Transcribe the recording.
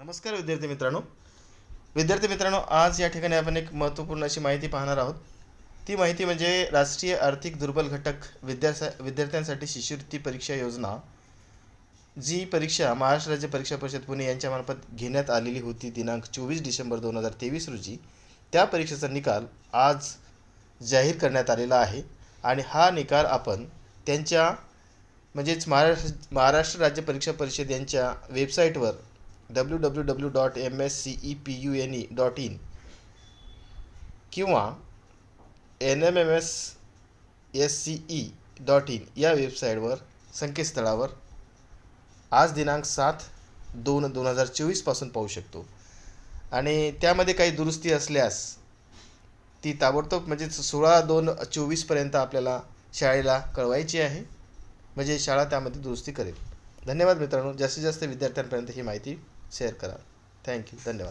नमस्कार विद्यार्थी मित्रांनो. विद्यार्थी मित्रांनो आज या ठिकाणी आपण एक महत्त्वपूर्ण अशी माहिती पाहणार आहोत. ती माहिती म्हणजे राष्ट्रीय आर्थिक दुर्बल घटक विद्यासा विद्यार्थ्यांसाठी शिष्यवृत्ती परीक्षा योजना. जी परीक्षा महाराष्ट्र राज्य परीक्षा परिषद पुणे यांच्यामार्फत घेण्यात आलेली होती दिनांक चोवीस डिसेंबर दोन हजार तेवीस रोजी. त्या परीक्षेचा निकाल आज जाहीर करण्यात आलेला आहे आणि हा निकाल आपण त्यांच्या म्हणजेच महाराष्ट्र महाराष्ट्र राज्य परीक्षा परिषद यांच्या वेबसाईटवर W W W dot M S C E P U N E dot in किंवा N M M S S C E dot in या वेबसाईटवर संकेतस्थळावर आज दिनांक सात दोन दोन हजार चोवीसपासून पाहू शकतो. आणि त्यामध्ये काही दुरुस्ती असल्यास ती ताबडतोब म्हणजे सोळा दोन चोवीसपर्यंत आपल्याला शाळेला कळवायची आहे. म्हणजे शाळा त्यामध्ये दुरुस्ती करेल. धन्यवाद मित्रांनो. जास्तीत जास्त विद्यार्थ्यांपर्यंत ही माहिती शेअर करा. थँक्यू धन्यवाद.